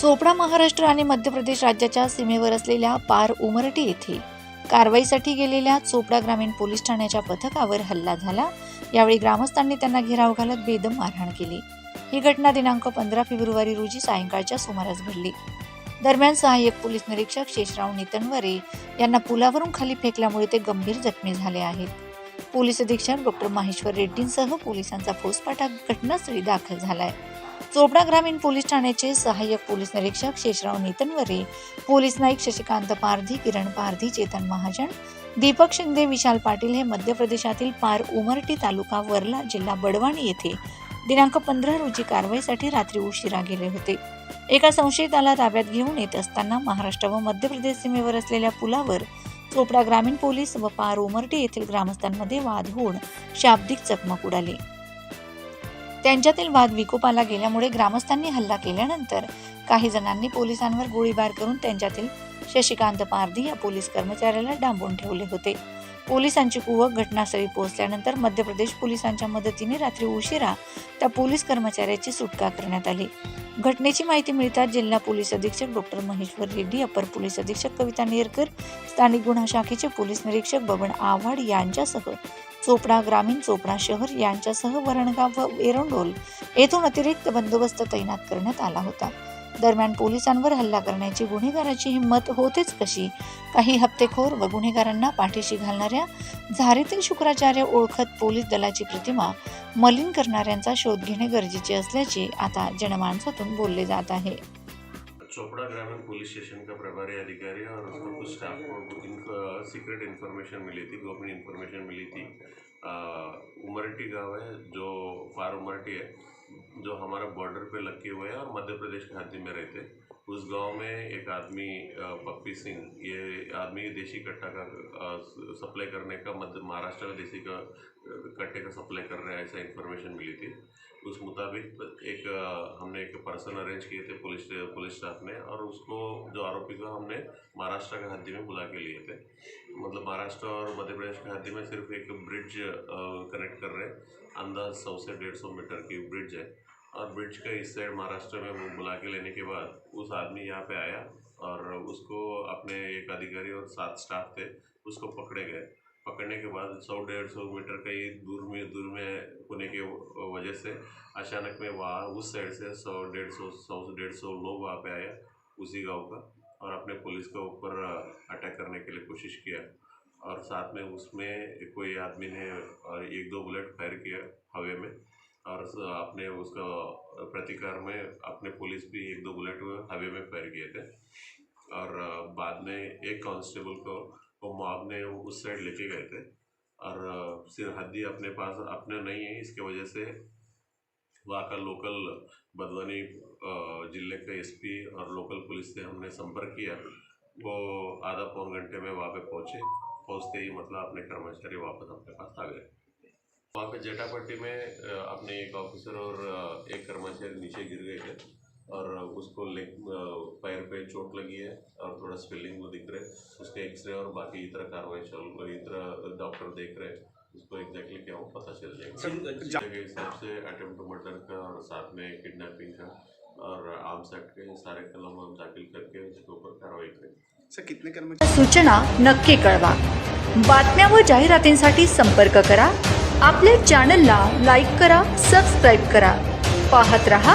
चोपडा महाराष्ट्र आणि मध्य प्रदेश राज्याच्या सीमेवर असलेल्या पार उमरटी येथे कारवाईसाठी गेलेल्या चोपडा ग्रामीण पोलीस ठाण्याच्या पथकावर हल्ला झाला. यावेळी ग्रामस्थांनी त्यांना घेराव घालत बेदम मारहाण केली. ही घटना दिनांक पंधरा फेब्रुवारी रोजी सायंकाळच्या सुमारास घडली. दरम्यान सहाय्यक पोलीस निरीक्षक शेषराव नितनवरे यांना पुलावरून खाली फेकल्यामुळे ते गंभीर जखमी झाले आहेत. पोलीस अधीक्षक डॉक्टर माहेश्वर रेड्डींसह पोलिसांचा फौजफाटा घटनास्थळी दाखल झालाय. चोपडा ग्रामीण पोलीस ठाण्याचे सहाय्यक पोलीस निरीक्षक शेषराव नितनवरे पोलीस नाईक शशिकांत पारधी किरण पारधी चेतन महाजन दीपक शिंदे विशाल पाटील हे मध्य प्रदेशातील पार उमरटी तालुका वर्ला जिल्हा बडवाणी येथे दिनांक पंधरा रोजी कारवाईसाठी रात्री उशिरा गेले होते. एका संशयिताला ताब्यात घेऊन येत असताना महाराष्ट्र व मध्य प्रदेश सीमेवर असलेल्या पुलावर चोपडा ग्रामीण पोलीस व पार उमरटी येथील ग्रामस्थांमध्ये वाद होऊन शाब्दिक चकमक उडाली. त्यांच्यातील वाद विकोपाला गेल्यामुळे ग्रामस्थांनी हल्ला केल्यानंतर काही जणांनी पोलिसांवर गोळीबार करून त्यांच्यातील शशिकांत पारधी या पोलीस कर्मचाऱ्याला डांबून ठेवले होते. पोलिसांची कुवक घटनास्थळी पोहोचल्यानंतर मध्य प्रदेश पोलिसांच्या मदतीने रात्री उशिरा त्या पोलीस कर्मचाऱ्याची सुटका करण्यात आली. घटनेची माहिती मिळताच जिल्हा पोलीस अधीक्षक डॉक्टर महेश्वर रेड्डी अपर पोलीस अधीक्षक कविता नेरकर स्थानिक गुन्हा शाखेचे पोलीस निरीक्षक बबन आव्हाड यांच्यासह चोपडा ग्रामीण चोपडा शहर यांच्यासह वरणगाव व एरंडोल येथून अतिरिक्त बंदोबस्त तैनात करण्यात आला होता. दरम्यान पोलिसांवर हल्ला करण्याची गुन्हेगाराची हिंमत होतेच कशी? काही हप्तेखोर व गुन्हेगारांना पाठीशी घालणाऱ्या झारीतील शुक्राचार्य ओळखत पोलीस दलाची प्रतिमा मलिन करणाऱ्यांचा शोध घेणे गरजेचे असल्याचे आता जनमानसातून बोलले जात आहे. चोपड़ा ग्रामीण पुलिस स्टेशन का प्रभारी अधिकारी और उसको कुछ स्टाफ को कुछ सीक्रेट इन्फॉर्मेशन मिली थी गोपनीय इन्फॉर्मेशन मिली थी। उमरटी गाँव है जो फार उमरटी है जो हमारा बॉर्डर पे लगे हुए हैं और मध्य प्रदेश के हद्दी में रहते हैं। उस गाँव में एक आदमी पप्पी सिंह ये आदमी देसी कट्टा का सप्लाई करने का मध्य महाराष्ट्र का देसी का कट्टे का सप्लाई कर रहा है ऐसा इन्फॉर्मेशन मिली थी। उस मुताबिक एक, हमने एक पर्सन अरेंज किए थे पुलिस पुलिस स्टाफ ने और उसको जो आरोपी को हमने महाराष्ट्र के हद्दी में बुला के लिए थे। मतलब महाराष्ट्र और मध्य प्रदेश के हद्दी में सिर्फ़ एक ब्रिज कनेक्ट कर रहे हैं। अंदाज सौ से डेढ़ सौ मीटर की ब्रिज है और ब्रिज का इस साइड महाराष्ट्र में वो बुला के लेने के बाद उस आदमी यहाँ पे आया और उसको अपने एक अधिकारी और सात स्टाफ थे, उसको पकड़े गए। पकड़ने के बाद सौ डेढ़ सौ मीटर का ही दूर में दूर में होने के वजह से अचानक में वहाँ उस साइड से सौ डेढ़ सौ सौ डेढ़ सौ लोग वहाँ पे आए उसी गाँव का और अपने पुलिस के ऊपर अटैक करने के लिए कोशिश किया और साथ में उसमें कोई आदमी ने अ, एक दो बुलेट फायर किया हवे में और अपने उसका प्रतिकार में अपने पुलिस भी एक दो बुलेट हवे में फायर किए थे और बाद में एक कांस्टेबल को वो मॉब ने उस साइड लेके गए थे। और हद्दी अपने पास, अपने नहीं है, इसके वजह से वहाँ का लोकल बदवानी ज़िले का एसपी और लोकल पुलिस से हमने संपर्क किया। वो आधा पौन घंटे में वहाँ पे पहुँचे। पहुँचते ही मतलब अपने कर्मचारी वापस अपने पास आ गए। वहाँ पे जेठापट्टी में अपने एक ऑफिसर और एक कर्मचारी नीचे गिर गए थे। और उसको लेग पैर पे चोट लगी है और थोड़ा स्वेलिंग वो दिख रहा है। उसके एक्सरे और बाकी इतर कार्रवाई चल रही इतर डॉक्टर देख रहे हैं। उसको एग्जैक्टली क्या हो पता चल जाएगा। के हिसाब से अटेम्प्ट टू मर्डर का और साथ में किडनैपिंग का और आर्म्स एक्ट के सारे कलम हम दाखिल करके उसके ऊपर कार्रवाई करेंगे। सर कितने कर्मचारी सूचना नक्की कळवा। बातम्या व जाहिरातींसाठी संपर्क करा। आपल्या चॅनलला लाईक करा सबस्क्राईब करा। पाहत रहा